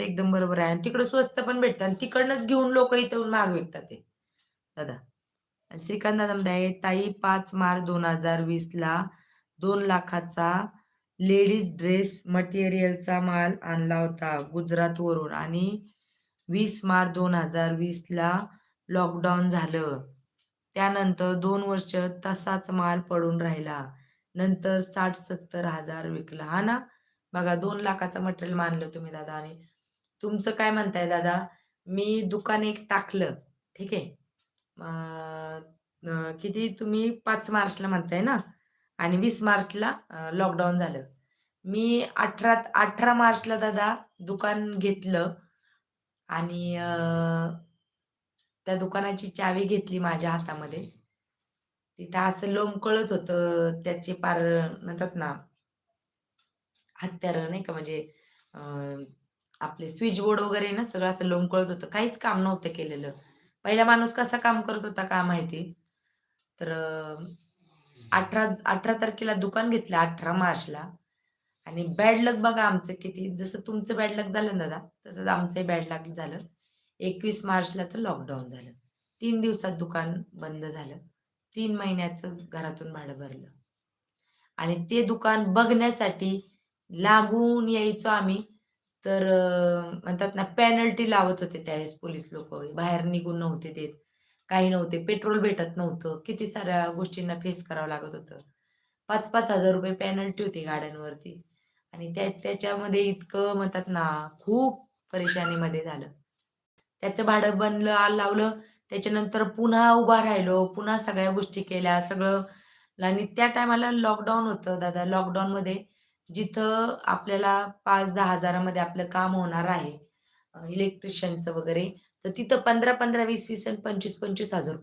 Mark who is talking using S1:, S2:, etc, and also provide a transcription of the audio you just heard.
S1: एकदम बरोबर आहे. आणि तिकडं स्वस्त पण भेटतं. आणि तिकडनंच घेऊन लोक इथं येऊन माग विकतात ते. दादा. श्रीकांत दादा म्हणताय ताई पाच मार्च दोन हजार वीसला दोन लाखाचा लेडीज ड्रेस मटेरियलचा माल आणला होता गुजरातवरून आणि वीस मार्च दोन हजार वीसला लॉकडाऊन झालं. त्यानंतर दोन वर्ष तसाच माल पडून राहिला. नंतर साठ सत्तर हजार विकला. हा ना? बघा दोन लाखाचं मटेरियल मानलं तुम्ही दादा आणि तुमचं काय म्हणताय दादा? मी दुकान एक टाकलं ठीक आहे? किती तुम्ही पाच मार्चला म्हणताय ना? आणि वीस मार्चला लॉकडाऊन झालं. मी अठरा अठरा मार्चला दादा दुकान घेतलं आणि त्या दुकानाची चावी घेतली माझ्या हातामध्ये. तिथं असं लोंबकळत होतं त्याचे पार म्हणतात ना हत्यारं नाही का? म्हणजे आपले स्विच बोर्ड वगैरे ना सगळं असं लोंबकळत होतं. काहीच काम नव्हतं केलेलं. पहिला माणूस कसा काम करत होता का माहिती? तर अठरा अठरा तारखेला दुकान घेतलं अठरा मार्चला. आणि बॅड लक बघा आमचं किती जसं तुमचं बॅड लक झालं ना दादा तसंच आमचंही बॅड लक झालं. एकवीस मार्चला तर लॉकडाऊन झालं. तीन दिवसात दुकान बंद झालं. तीन महिन्याचं घरातून भाडं भरलं. आणि ते दुकान बघण्यासाठी लांबून यायचो आम्ही. तर म्हणतात ना पॅनल्टी लावत होते त्यावेळेस पोलीस लोक. बाहेर निघून नव्हते देत काही नव्हते. पेट्रोल भेटत नव्हतं. किती साऱ्या गोष्टींना फेस करावं लागत होतं. पाच पाच हजार रुपये पॅनल्टी होती गाड्यांवरती. आणि त्या त्याच्यामध्ये इतकं म्हणतात ना खूप परेशानीमध्ये झालं. त्याचं भाडं बनलं लावलं. त्याच्यानंतर पुन्हा उभा राहिलो. पुन्हा सगळ्या गोष्टी केल्या. सगळं आणि त्या टायमाला लॉकडाऊन होतं दादा. लॉकडाऊनमध्ये जिथं आपल्याला पाच दहा हजारामध्ये आपलं काम होणार आहे. इलेक्ट्रिशियनचं वगैरे. तर तिथं पंधरा पंधरा वीस वीस आणि पंचवीस पंचवीस हजार